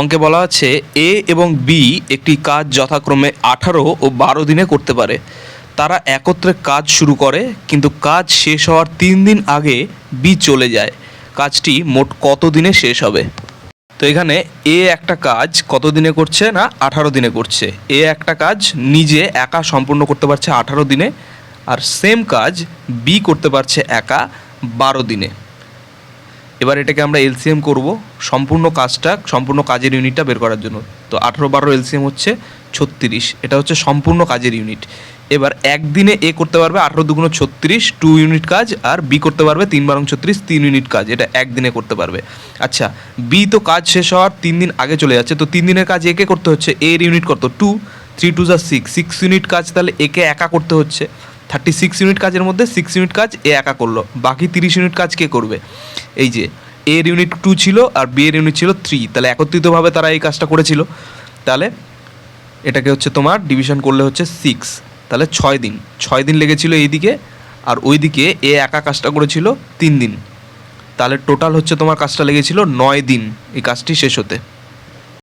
অঙ্কে বলা আছে, এ এবং বি একটি কাজ যথাক্রমে আঠারো ও বারো দিনে করতে পারে। তারা একত্রে কাজ শুরু করে, কিন্তু কাজ শেষ হওয়ার তিন দিন আগে বি চলে যায়। কাজটি মোট কত দিনে শেষ হবে? তো এখানে এ একটা কাজ কত দিনে করছে না আঠারো দিনে করছে? এ একটা কাজ নিজে একা সম্পূর্ণ করতে পারছে আঠারো দিনে, আর সেম কাজ বি করতে পারছে একা বারো দিনে। এবার এটাকে আমরা এলসিএম করব, সম্পূর্ণ কাজটা, সম্পূর্ণ কাজের ইউনিটটা বের করার জন্য। তো আঠারো বারো এলসিএম হচ্ছে ছত্রিশ, এটা হচ্ছে সম্পূর্ণ কাজের ইউনিট এবার একদিনে এ করতে পারবে আঠারো দুগুণ ছত্রিশ টু ইউনিট কাজ, আর বি করতে পারবে তিন বারং ছত্রিশ, তিন ইউনিট কাজ, এটা একদিনে করতে পারবে। আচ্ছা বি তো কাজ শেষ হওয়ার তিন দিন আগে চলে যাচ্ছে, তো তিন দিনের কাজ একে করতে হচ্ছে, এর ইউনিট কত? টু থ্রি টু যা সিক্স সিক্স ইউনিট কাজ তাহলে একে একা করতে হচ্ছে। থার্টি সিক্স ইউনিট কাজের মধ্যে সিক্স ইউনিট কাজ এ একা করল। বাকি তিরিশ ইউনিট কাজ কে করবে? এই যে, এর ইউনিট টু ছিল আর বি এর ইউনিট ছিল থ্রি তাহলে একত্রিতভাবে তারা এই কাজটা করেছিল। তাহলে এটাকে হচ্ছে তোমার ডিভিশন করলে হচ্ছে সিক্স তাহলে ছয় দিন। ছয় দিন লেগেছিল এইদিকে আর ওইদিকে এ একা কাজটা করেছিল তিন দিন। তাহলে টোটাল হচ্ছে তোমার কাজটা লেগেছিল নয় দিন। এই কাজটি শেষ হতে।